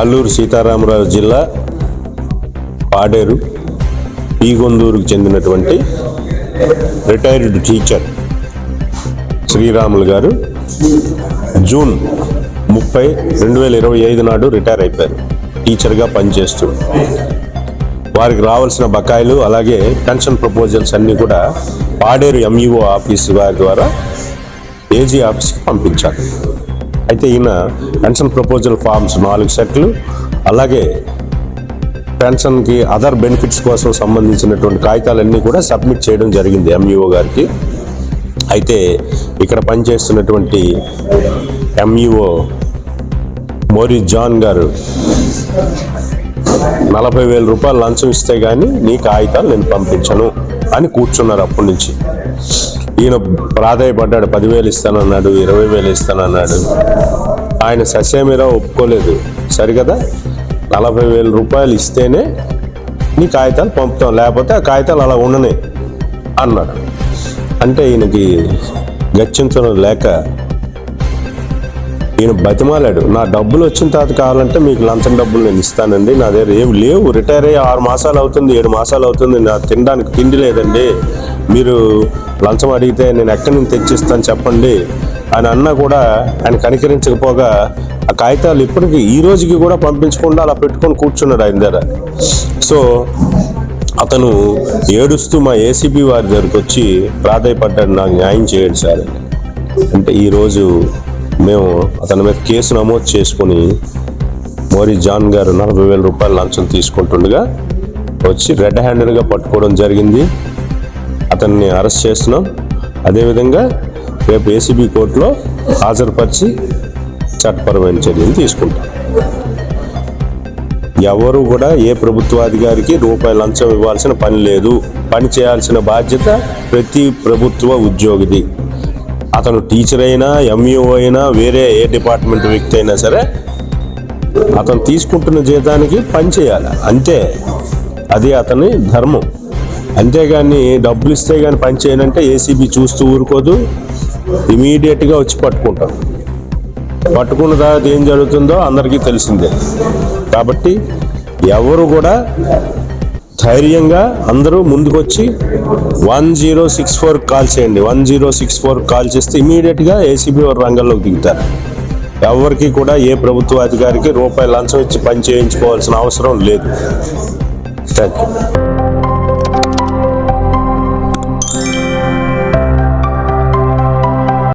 అల్లూరు సీతారామరాజు జిల్లా పాడేరు ఈగొందూరుకు చెందినటువంటి retired teacher Sriramulu గారు జూన్ ముప్పై రెండు వేల ఇరవై ఐదు నాడు రిటైర్ అయిపోయారు. టీచర్గా పనిచేస్తూ. వారికి రావాల్సిన బకాయిలు అలాగే పెన్షన్ ప్రపోజల్స్ అన్నీ కూడా పాడేరు ఎంఈఓ ఆఫీస్ వారి ద్వారా ఏజీ ఆఫీస్కి పంపించారు. అయితే ఈయన పెన్షన్ ప్రపోజల్ ఫామ్స్ నాలుగు సెట్లు అలాగే పెన్షన్కి అదర్ బెనిఫిట్స్ కోసం సంబంధించినటువంటి కాగితాలన్నీ కూడా సబ్మిట్ చేయడం జరిగింది ఎంఈఓ గారికి. అయితే ఇక్కడ పనిచేస్తున్నటువంటి ఎంఈఓ మోరీ జాన్ గారు నలభై వేల రూపాయలు లంచం ఇస్తే కానీ నీ కాగితాలు నేను పంపించను అని కూర్చున్నారు అప్పటి నుంచి. ఈయన ప్రాధాయపడ్డాడు పదివేలు ఇస్తానన్నాడు ఇరవై వేలు ఇస్తానన్నాడు. ఆయన ససేమిరా ఒప్పుకోలేదు. సరికదా నలభై వేల రూపాయలు ఇస్తేనే నీ కాగితాలు పంపుతాం. లేకపోతే ఆ కాగితాలు అలా ఉండనే అన్నాడు. అంటే ఈయనకి గచ్చించడం లేక ఈయన బతిమాలాడు. నా డబ్బులు వచ్చిన తర్వాత కావాలంటే మీకు లంచం డబ్బులు నేను ఇస్తానండి. నా దగ్గర ఏం లేవు. రిటైర్ అయ్యి ఆరు మాసాలు అవుతుంది ఏడు మాసాలు అవుతుంది. నా తినడానికి తిండి లేదండి. మీరు లంచం అడిగితే నేను ఎక్కడి నుంచి తెచ్చిస్తాను చెప్పండి అని అన్నా కూడా ఆయన కనికరించకపోగా ఆ కాగితాలు ఇప్పటికీ ఈ రోజుకి కూడా పంపించకుండా అలా పెట్టుకొని కూర్చున్నాడు ఆయన దగ్గర. సో అతను ఏడుస్తూ మా ఏసీబీ వారి దగ్గరికి వచ్చి ప్రాధాయపడ్డాడు నాకు న్యాయం చేయండి సార్. అంటే ఈరోజు మేము అతని మీద కేసు నమోదు చేసుకుని మోరీ జాన్ గారు నలభై వేల రూపాయల లంచం తీసుకుంటుండగా వచ్చి రెడ్ హ్యాండెడ్గా పట్టుకోవడం జరిగింది. అతన్ని అరెస్ట్ చేస్తున్నాం. అదేవిధంగా రేపు ఏసీబీ కోర్టులో హాజరుపరిచి చట్టపరమైన చర్యలు తీసుకుంటాం. ఎవరు కూడా ఏ ప్రభుత్వాధికారికి రూపాయి లంచం ఇవ్వాల్సిన పని లేదు. పని చేయాల్సిన బాధ్యత ప్రతి ప్రభుత్వ ఉద్యోగిది. అతను టీచర్ అయినా ఎంఈఓ అయినా వేరే ఏ డిపార్ట్మెంట్ వ్యక్తి అయినా సరే అతను తీసుకుంటున్న జీతానికి పని చేయాలి. అంతే. అది అతని ధర్మం. అంతేగాని డబ్బులు ఇస్తే కానీ పని చేయనంటే ఏసీబీ చూస్తూ ఊరుకోదు. ఇమీడియట్గా వచ్చి పట్టుకుంటాం పట్టుకున్న తర్వాత ఏం జరుగుతుందో అందరికీ తెలిసిందే. కాబట్టి ఎవరు కూడా ధైర్యంగా అందరూ ముందుకొచ్చి one zero six four call చేయండి. One zero six four call చేస్తే ఇమీడియట్గా ఏసీబీ వారు రంగంలోకి దిగుతారు. ఎవరికి కూడా ఏ ప్రభుత్వ అధికారికి రూపాయి లంచం ఇచ్చి పని చేయించుకోవాల్సిన అవసరం లేదు. Thank you